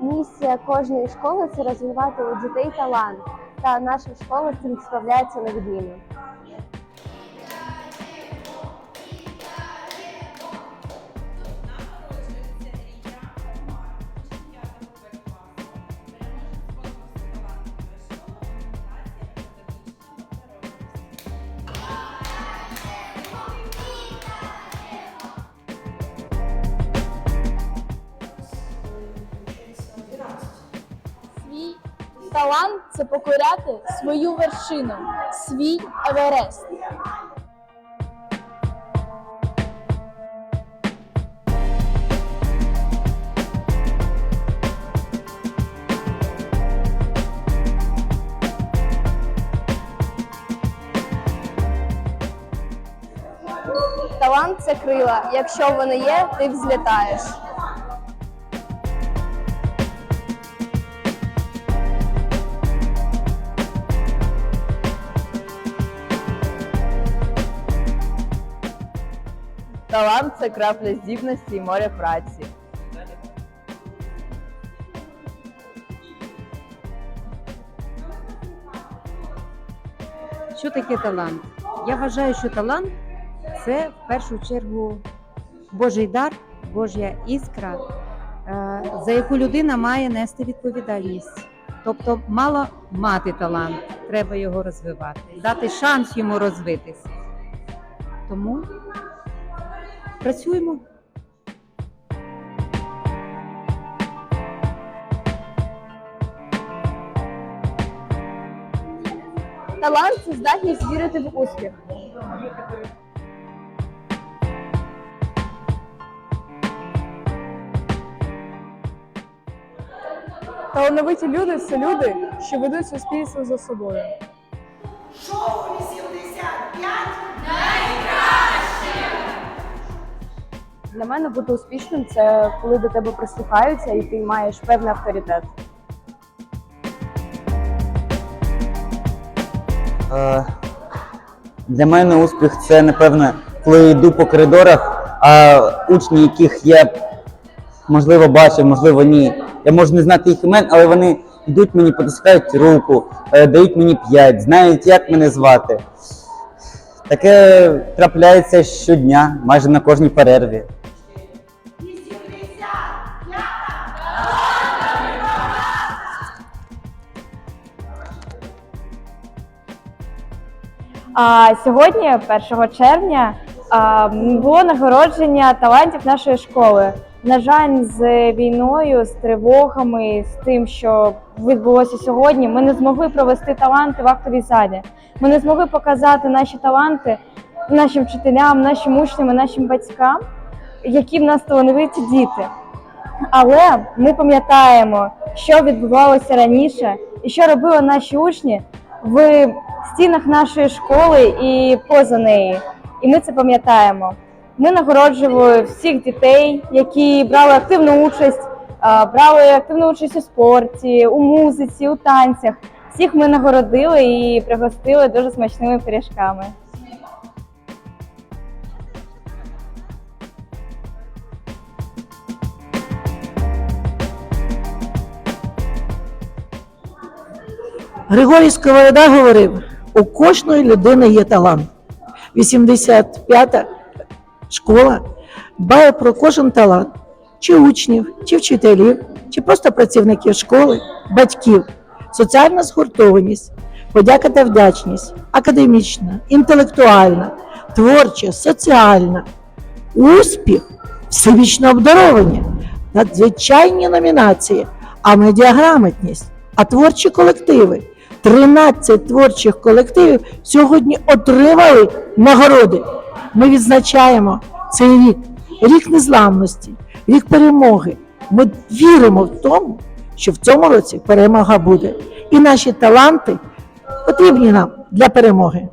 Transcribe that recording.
Місія кожної школи це розвивати у дітей талант. Та наша школа цим справляється на відміну. Талант це покоряти свою вершину, свій Еверест. Талант це крила. Якщо вони є, ти взлітаєш. Талант це крапля здібності і море праці. Що таке талант? Я вважаю, що талант це в першу чергу Божий дар, Божа іскра, е, за яку людина має нести відповідальність. Тобто, мало мати талант, треба його розвивати, дати шанс йому розвитися. Тому працюємо. Талант це здатність вірити в успіх. Талановиті люди це люди, що ведуть суспільство за собою. Для мене бути успішним це коли до тебе прислухаються і ти маєш певний авторитет. Е, Для мене успіх це, напевно, коли я йду по коридорах, а учні, яких я можливо бачив, можливо, ні. Я можу не знати їх імен, але вони йдуть мені, потискають руку, е, дають мені п'ять, знають, як мене звати. Таке трапляється щодня, майже на кожній перерві. А сьогодні, 1 червня, було нагородження талантів нашої школи. На жаль, з війною, з тривогами, з тим, що відбулося сьогодні, ми не змогли провести таланти в актовій залі. Ми не змогли показати наші таланти нашим вчителям, нашим учням, нашим батькам, які в нас талановиті діти. Але ми пам'ятаємо, що відбувалося раніше і що робили наші учні в стінах нашої школи і поза неї. І ми це пам'ятаємо. Ми нагороджували всіх дітей, які брали активну участь, брали активну участь у спорті, у музиці, у танцях. Всіх ми нагородили і пригостили дуже смачними пиріжками. Григорій Сковорода говорив: у кожної людини є талант. 85-та школа дбає про кожен талант, чи учнів, чи вчителів, чи просто працівників школи, батьків, соціальна згуртованість, подяка та вдячність, академічна, інтелектуальна, творча, соціальна, успіх, всебічне обдаровані, надзвичайні номінації, а медіаграмотність, а творчі колективи. 13 творчих колективів сьогодні отримали нагороди. Ми відзначаємо цей рік, рік незламності, рік перемоги. Ми віримо в тому, що в цьому році перемога буде. І наші таланти потрібні нам для перемоги.